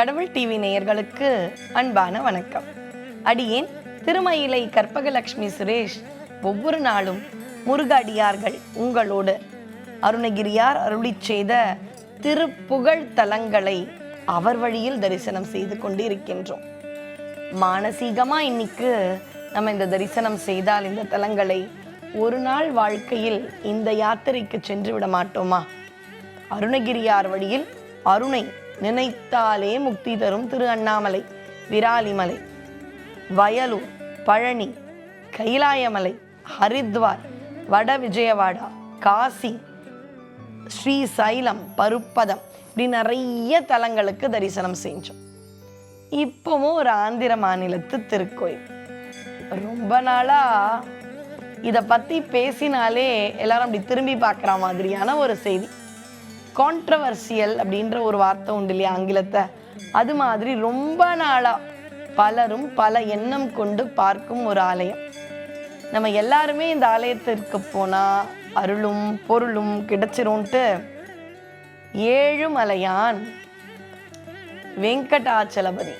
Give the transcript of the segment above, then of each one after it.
கடவுள் டிவி நேயர்களுக்கு அன்பான வணக்கம். அடியேன் திருமயிலை கற்பகலட்சுமி சுரேஷ் ஒவ்வொரு நாளும் முருக அடியார்கள் உங்களோடு. அருணகிரியார் அருளிச் செய்த திருப்புகழ் தலங்களை அவர் வழியில் தரிசனம் செய்து கொண்டு இருக்கின்றோம் மானசீகமா இன்னைக்கு நம்ம இந்த தரிசனம் செய்தால் இந்த தலங்களை ஒரு நாள் வாழ்க்கையில் இந்த யாத்திரைக்கு சென்று விட மாட்டோமா அருணகிரியார் வழியில் அருணை நினைத்தாலே முக்தி தரும் திரு அண்ணாமலை. விராலிமலை வயலூர் பழனி கைலாயமலை ஹரித்வார் வட விஜயவாடா காசி ஸ்ரீசைலம் பருப்பதம் இப்படி நிறைய தலங்களுக்கு தரிசனம் செஞ்சோம். இப்போவும் ஒரு ஆந்திர மாநிலத்து திருக்கோயில். ரொம்ப நாளா இதை பத்தி பேசினாலே எல்லாரும் அப்படி திரும்பி பார்க்குற மாதிரியான ஒரு செய்தி. கான்ட்ரவர்சியல் அப்படின்ற ஒரு வார்த்தை உண்டு இல்லையா ஆங்கிலத்தை? அது மாதிரி ரொம்ப நாளா பலரும் பல எண்ணம் கொண்டு பார்க்கும் ஒரு ஆலயம். நம்ம எல்லாருமே இந்த ஆலயத்திற்கு போனா அருளும் பொருளும் கிடைச்சிரும்ட்டு ஏழுமலையான் வெங்கடாச்சலபதி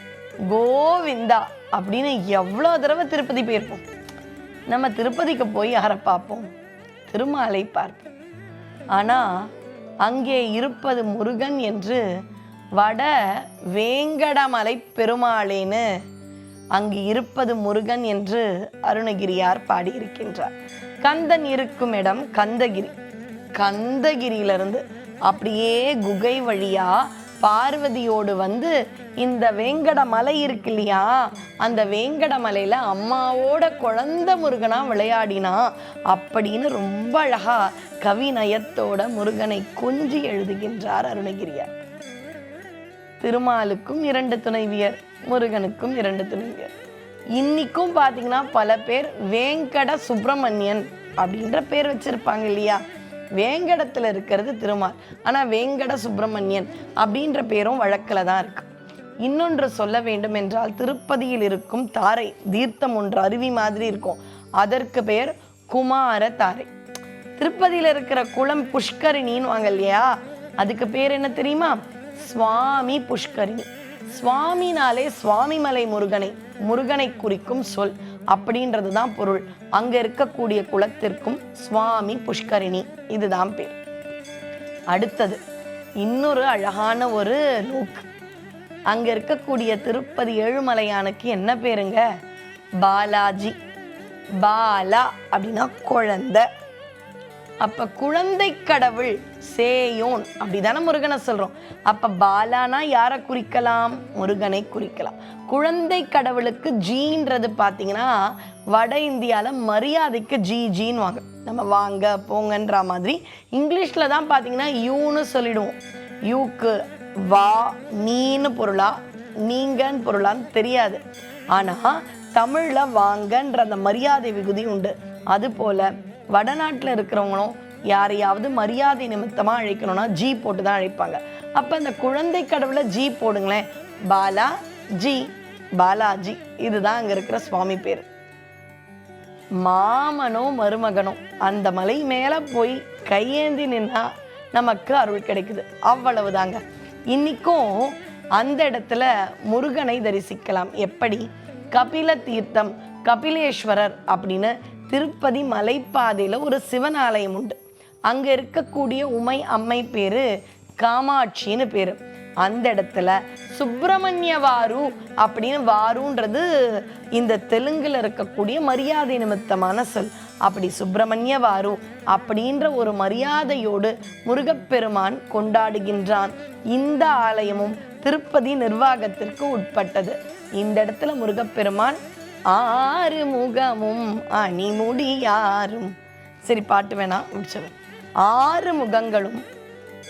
கோவிந்தா அப்படின்னு எவ்வளோ தடவை திருப்பதி போயிருப்போம். நம்ம திருப்பதிக்கு போய் யாரை பார்ப்போம்? திருமாலை பார்ப்போம். ஆனால் அங்கே இருப்பது முருகன் என்று வட வேங்கடமலை பெருமாளேன்னு அங்கு இருப்பது முருகன் என்று அருணகிரியார் பாடியிருக்கின்றார். கந்தன் இருக்கும் இடம் கந்தகிரி. கந்தகிரியிலிருந்து அப்படியே குகை வழியாக பார்வதியோடு வந்து இந்த வேங்கட மலை இருக்கு இல்லையா? அந்த வேங்கட மலையில அம்மாவோட குழந்தை முருகனா விளையாடினா அப்படின்னு ரொம்ப அழகா கவிநயத்தோட முருகனை கொஞ்சி எழுதுகின்றார் அருணகிரியார். திருமாலுக்கும் இரண்டு துணைவியர் முருகனுக்கும் இரண்டு துணைவியர். இன்னைக்கும் பார்த்தீங்கன்னா பல பேர் வேங்கட சுப்பிரமணியன் அப்படின்ற பேர் வச்சிருப்பாங்க இல்லையா? வேங்கடத்தில் இருக்கிறது திருமால். ஆனால் வேங்கட சுப்பிரமணியன் அப்படின்ற பேரும் வழக்கில் தான் இருக்கு. இன்னொன்று சொல்ல வேண்டும் என்றால் திருப்பதியில் இருக்கும் தாரை தீர்த்தம் ஒன்று அருவி மாதிரி இருக்கும். அதற்கு பெயர் குமார தாரை. திருப்பதியில் இருக்கிற குளம் புஷ்கரிணின்னு வாங்க இல்லையா? அதுக்கு பேர் என்ன தெரியுமா? சுவாமி புஷ்கரிணி. சுவாமினாலே சுவாமிமலை முருகனை முருகனை குறிக்கும் சொல். அப்படின்றது தான் பொருள். அங்கே இருக்கக்கூடிய குளத்திற்கும் சுவாமி புஷ்கரிணி. இதுதான் பேர். அடுத்தது இன்னொரு அழகான ஒரு லோக் அங்கே இருக்கக்கூடிய திருப்பதி ஏழுமலையானுக்கு என்ன பேருங்க? பாலாஜி. பாலா அப்படின்னா குழந்தை. அப்ப குழந்தை கடவுள் சேயோன் அப்படிதானே முருகனை சொல்றோம். அப்ப பாலானா யாரை குறிக்கலாம்? முருகனை குறிக்கலாம். குழந்தை கடவுளுக்கு ஜீன்றது பார்த்தீங்கன்னா வட இந்தியால மரியாதைக்கு ஜி ஜீன்னு வாங்க நம்ம வாங்க போங்கன்ற மாதிரி இங்கிலீஷ்ல தான் பார்த்தீங்கன்னா யூன்னு சொல்லிடுவோம். யூக்கு வா நீன்னு பொருளா நீங்கன்னு பொருளான்னு தெரியாது. ஆனா தமிழ்ல வாங்கன்ற அந்த மரியாதை விகுதி உண்டு. அது போல வடநாட்டில் இருக்கிறவங்களும் யாரையாவது மரியாதை நிமித்தமாக அழைக்கணும்னா ஜி போட்டு தான் அழைப்பாங்க. அப்போ அந்த குழந்தை கடவுளை ஜி போடுங்களேன். பாலா ஜி பாலாஜி இதுதான் அங்கே இருக்கிற சுவாமி பேர். மாமனோ மருமகனோ அந்த மலை மேலே போய் கையேந்தி நின்னா நமக்கு அருள் கிடைக்குது. அவ்வளவுதாங்க. இன்னைக்கும் அந்த இடத்துல முருகனை தரிசிக்கலாம். எப்படி? கபில தீர்த்தம் கபிலேஸ்வரர் அப்படின்னு திருப்பதி மலைப்பாதையில ஒரு சிவன் ஆலயம் உண்டு. அங்க இருக்கக்கூடிய உமை அம்மை பேரு காமாட்சின்னு பேரு. அந்த இடத்துல சுப்பிரமணிய வாரு அப்படின்னு வாருன்றது இந்த தெலுங்குல இருக்கக்கூடிய மரியாதை நிமித்தமான சொல். அப்படி சுப்பிரமணிய வாரு அப்படின்ற ஒரு மரியாதையோடு முருகப்பெருமான் கொண்டாடுகின்றான். இந்த ஆலயமும் திருப்பதி நிர்வாகத்திற்கு உட்பட்டது. இந்த இடத்துல முருகப்பெருமான் ஆறு முகமும் அணிமுடியாரும் சரி பாட்டு வேணாம் முடிச்சவர் ஆறு முகங்களும்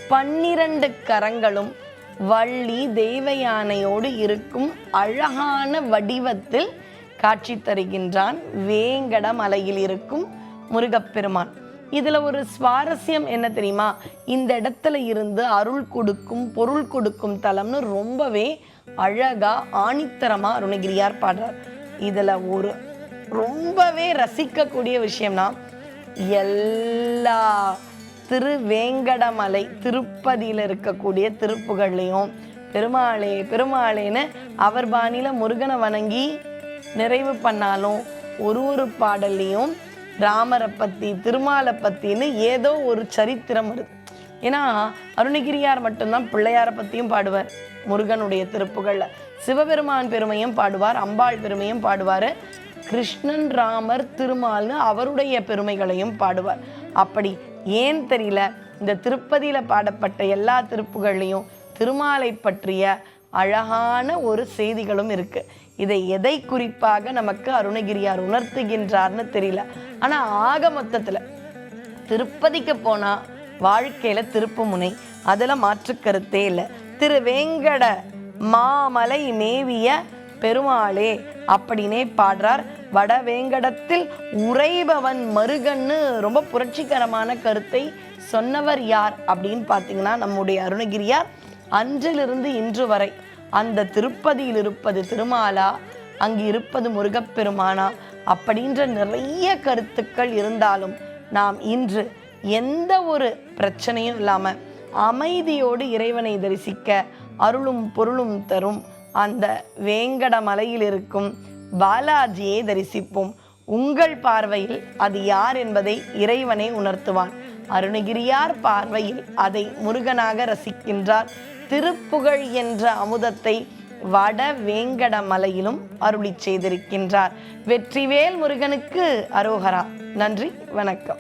பன்னிரண்டு கரங்களும் வள்ளி தெய்வ யானையோடு இருக்கும் அழகான வடிவத்தில் காட்சி தருகின்றான் வேங்கட மலையில் இருக்கும் முருகப்பெருமான். இதில் ஒரு சுவாரஸ்யம் என்ன தெரியுமா? இந்த இடத்துல இருந்து அருள் கொடுக்கும் பொருள் கொடுக்கும் தலம்னு ரொம்பவே அழகாக ஆணித்தரமாக அருணகிரியார் பாடுறார். இதில் ஒரு ரொம்பவே ரசிக்கக்கூடிய விஷயம்னா எல்லா திருவேங்கடமலை திருப்பதியில் இருக்கக்கூடிய திருப்புகள்லையும் பெருமாளே பெருமாளேன்னு அவர் பாணியில் முருகனை வணங்கி நிறைவு பண்ணாலும் ஒரு ஒரு பாடல்லையும் ராமரை பற்றி திருமாலை பற்றின்னு ஏதோ ஒரு சரித்திரம் வருது. ஏன்னா அருணகிரியார் மட்டும்தான் பிள்ளையாரை பற்றியும் பாடுவார். முருகனுடைய திருப்புகளில். சிவபெருமான் பெருமையும் பாடுவார் அம்பாள் பெருமையும் பாடுவார் கிருஷ்ணன் ராமர் திருமால்னு அவருடைய பெருமைகளையும் பாடுவார். அப்படி ஏன் தெரியல? இந்த திருப்பதியில் பாடப்பட்ட எல்லா திருப்புகள்லையும் திருமாலை பற்றிய அழகான ஒரு செய்திகளும் இருக்குது இதை எதை குறிப்பாக நமக்கு அருணகிரியார் உணர்த்துகின்றார்னு தெரியல. ஆனால் ஆக மொத்தத்தில் திருப்பதிக்கு போனால் வாழ்க்கையில திருப்பு முனை. அதுல மாற்று கருத்தே இல்லை. திரு வேங்கட மாமலை மேவிய பெருமாளே அப்படின்னே பாடுறார். வடவேங்கடத்தில் உறைபவன் மருகன்னு ரொம்ப புரட்சிகரமான கருத்தை சொன்னவர் யார் அப்படின்னு பார்த்தீங்கன்னா நம்முடைய அருணகிரியார். அன்றிலிருந்து இன்று வரை அந்த திருப்பதியில் இருப்பது திருமாலா அங்கு இருப்பது முருகப்பெருமானா அப்படின்ற நிறைய கருத்துக்கள் இருந்தாலும் நாம் இன்று எந்த ஒரு பிரச்சனையும் இல்லாமல் அமைதியோடு இறைவனை தரிசிக்க அருளும் பொருளும் தரும். அந்த வேங்கட மலையில் இருக்கும் பாலாஜியை தரிசிப்போம். உங்கள் பார்வையில் அது யார் என்பதை இறைவனை உணர்த்துவான். அருணகிரியார் பார்வையில் அதை முருகனாக ரசிக்கின்றார். திருப்புகழ் என்ற அமுதத்தை வட வேங்கட மலையிலும் அருளி செய்திருக்கின்றார். வெற்றிவேல் முருகனுக்கு அரோகரா. நன்றி வணக்கம்.